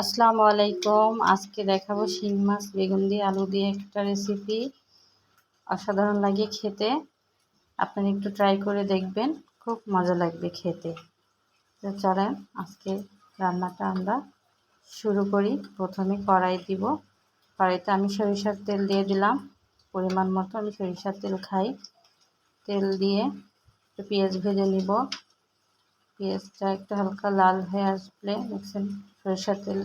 আসসালামু আলাইকুম। আজকে দেখাবো শিং মাছ, বেগুন দিয়ে আলু দিয়ে একটা রেসিপি অসাধারণ লাগে খেতে। আপনারা একটু ট্রাই করে দেখবেন, খুব মজা লাগবে খেতে। তো চলেন, আজকে রান্নাটা আমরা শুরু করি। প্রথমে কড়াই দিব। কড়াইতে আমি সরিষার তেল দিয়ে দিলাম। পরিমাণ মতো আমি সরিষার তেল খাই। তেল দিয়ে পেঁয়াজ ভেজে নিব। পেঁয়াজটা একটু হালকা লাল হয়ে আসলে দেখছেন সরিষার তেল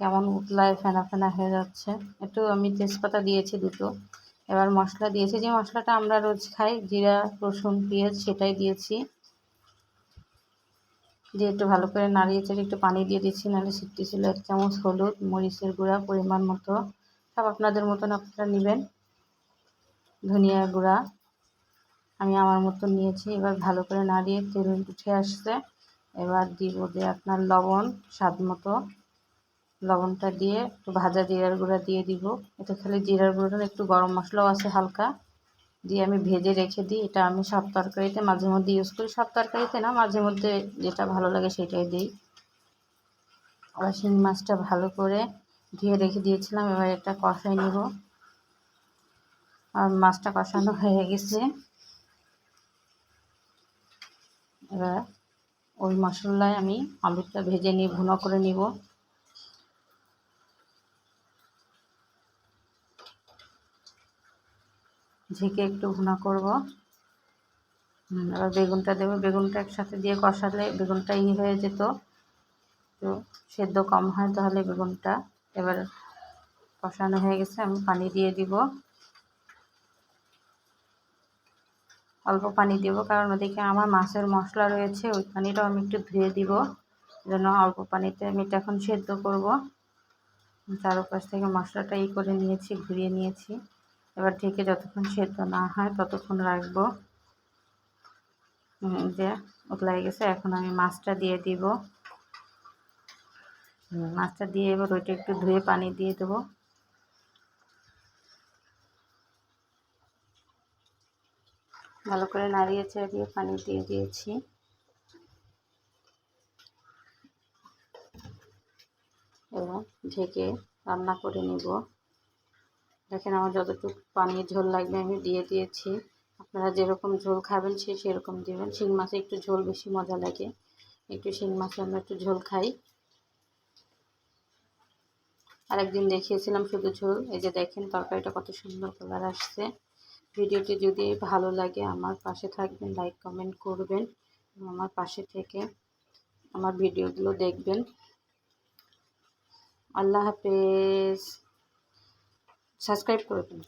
কেমন উতলায়, ফেনা ফেনা হয়ে যাচ্ছে। একটু আমি তেজপাতা দিয়েছি দুটো। এবার মশলা দিয়েছি। যে মশলাটা আমরা রোজ খাই, জিরা, রসুন, পেঁয়াজ, সেটাই দিয়েছি। দিয়ে একটু ভালো করে নাড়িয়ে চেড়ে একটু পানি দিয়ে দিচ্ছি, নাহলে সিটটি ছিল এক চামচ হলুদ, মরিচের গুঁড়া পরিমাণ মতো। সব আপনাদের মতন আপনারা নেবেন। ধনিয়া গুঁড়া আমি আমার মতো নিয়েছি। এবার ভালো করে নাড়িয়ে তেল উঠে আসছে। এবার দিব দিয়ে আপনার লবণ, স্বাদ মতো। লবণটা দিয়ে একটু ভাজা জিরার গুঁড়া দিয়ে দিব। এটা খালি জিরার গুঁড়োটা একটু গরম মশলাও আছে হালকা। দিয়ে আমি ভেজে রেখে দিই। এটা আমি সব তরকারিতে মাঝে মধ্যে ইউজ করি। সব তরকারিতে না, মাঝে মধ্যে যেটা ভালো লাগে সেটাই দিই। আবার শিং মাছটা ভালো করে ধুয়ে রেখে দিয়েছিলাম। এবার এটা কষাই নিব। আর মাছটা কষানো হয়ে গেছে। এবার ওই মশলায় আমি আলুটা ভেজে নিয়ে ভুনো করে নিব। ঝেঁকে একটু ভুনা করব। এবার বেগুনটা দেবো। বেগুনটা একসাথে দিয়ে কষালে বেগুনটা ই হয়ে যেত। তো সেদ্ধ কম হয় তাহলে বেগুনটা এবার কষানো হয়ে গেছে। আমি পানি দিয়ে দিব। অল্প পানি দেব, কারণ ওদিকে আমার মাছের মশলা রয়েছে, ওই পানিটাও আমি একটু ধুয়ে দিব। যেন অল্প পানিতে আমি এটা এখন সেদ্ধ করব। চারপাশ থেকে মশলাটা ই করে নিয়েছি, ঘুরিয়ে নিয়েছি। এবার ঢেকে যতক্ষণ সেদ্ধ না হয় ততক্ষণ রাখব। যে উতলাই গেছে, এখন আমি মাছটা দিয়ে দিব। মাছটা দিয়ে এবার ওইটা একটু ধুয়ে পানি দিয়ে দেবো। ভালো করে নাড়িয়ে চাড়িয়ে পানি দিয়ে দিয়েছি। এবং ঢেকে রান্না করে নিব। দেখেন আমার যতটুকু পানির ঝোল লাগবে আমি দিয়ে দিয়েছি। আপনারা যেরকম ঝোল খাবেন সে সেরকম দেবেন। শিং মাছে একটু ঝোল বেশি মজা লাগে। একটু শিং মাছে আমরা একটু ঝোল খাই। আরেকদিন দেখিয়েছিলাম শুধু ঝোল। এই যে দেখেন তরকারিটা কত সুন্দর কালার আসছে। ভিডিওটি যদি ভালো লাগে, আমার পাশে থাকবেন, লাইক, কমেন্ট করবেন আমার পাশে থেকে আমার ভিডিওগুলো দেখবেন। আল্লাহ হাফেজ। সাবস্ক্রাইব করবেন